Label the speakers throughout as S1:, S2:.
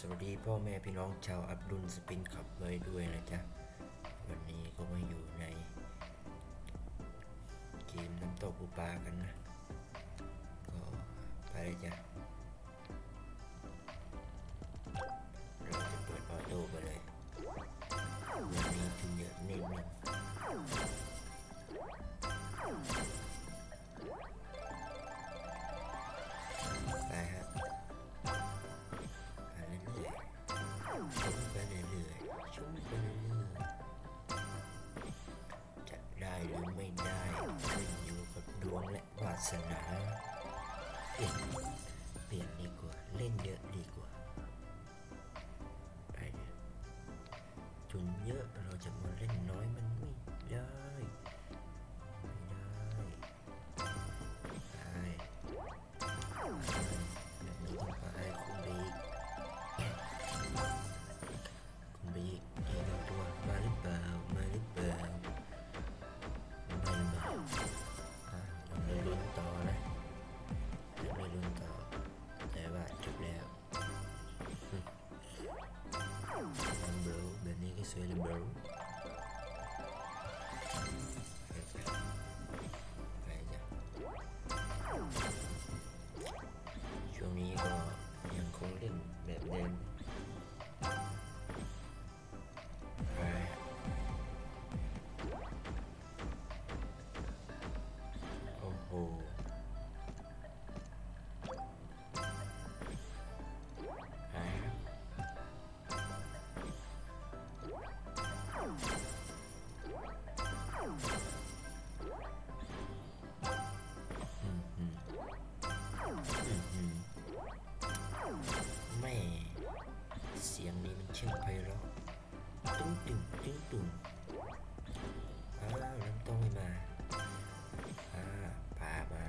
S1: สวัสดีพ่อแม่พี่น้องชาวอับดุลสปินขับไว้ด้วยนะจ๊ะ วันนี้ก็มาอยู่ในเกมน้ำตกอุปากันนะ ก็ไปเลยจ้ะ เปลี่ยนเปลี่ยนดีกว่า เล่นเยอะดีกว่า ไปเนี่ยทุนเยอะเราจะมาเล่นน้อยมันไม่ได้ นี้ เสียงนี้มันช่างไพเราะตุ้งตุ้งตุ้งตุ้งอ้าวน้ำต้องไม่มาอ่าป่ามา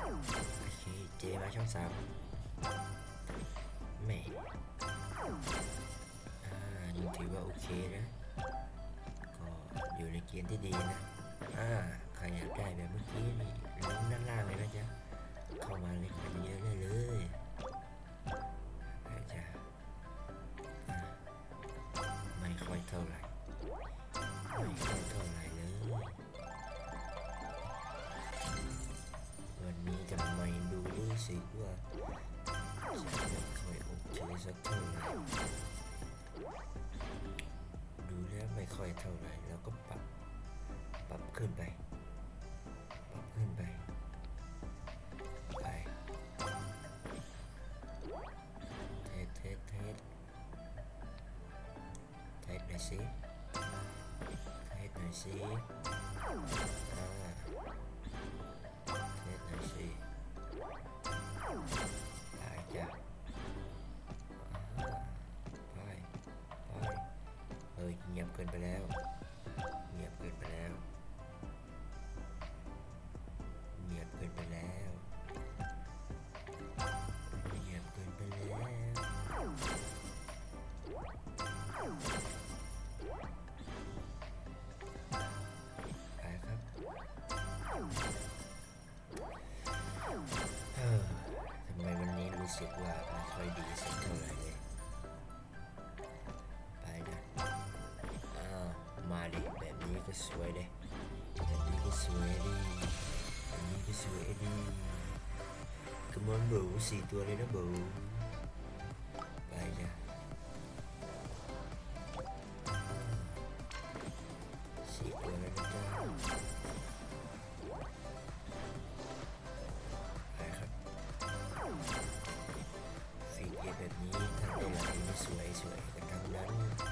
S1: โอเคเจมาช่องสามแม่อ่ายังถือว่าโอเคนะ ก็อยู่ในเกณฑ์ที่ดีนะอ่าใครอยากได้แบบเมื่อกี้นี่ลิงก์ด้านล่างเลยนะจ๊ะเข้ามาเล่นกันเยอะเลยเลย สึกว่าจะไม่ค่อยโอเคสักเท่าไหร่ดูแล้วไม่ค่อยเท่าไหร่แล้วก็ปรับปรับขึ้นไป ปรับขึ้นไปไปเทสเทสเทสเทสหน่อยสิเทสหน่อยสิ รู้สึกว่าไม่ค่อยดีสักเท่าไหร่เลยไปนะอ้าวมาดิแบบนี้ก็สวยเลยแบบนี้ก็สวยดิแบบนี้ก็สวยดิกมอนบูสี่ตัวเลยนะบู นี้ทั้งได้หลายสวยสวยๆกันทั้งนั้น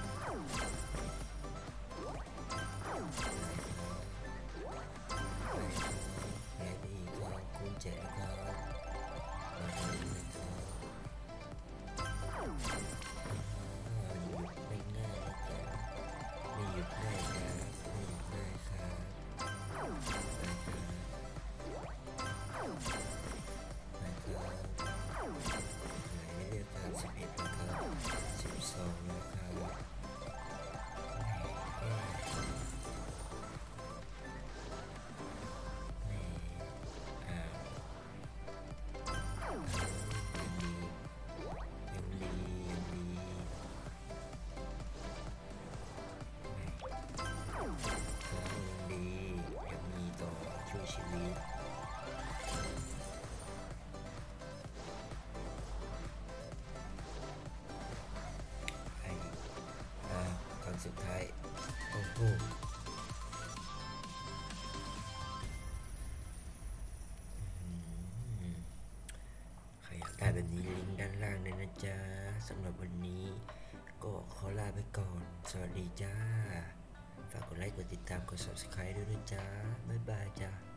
S1: ชีวิต ไอ้อารสุดท้ายโอ้โหอืมใครอยากได้แบบนี้ลิงก์ด้านล่างเลยนะจ๊ะสำหรับวันนี้ก็ขอลาไปก่อน สวัสดีจ้า ฝากกดไลค์ กดติดตาม กด subscribe ด้วยนะจ๊ะบ๊ายบายจ้า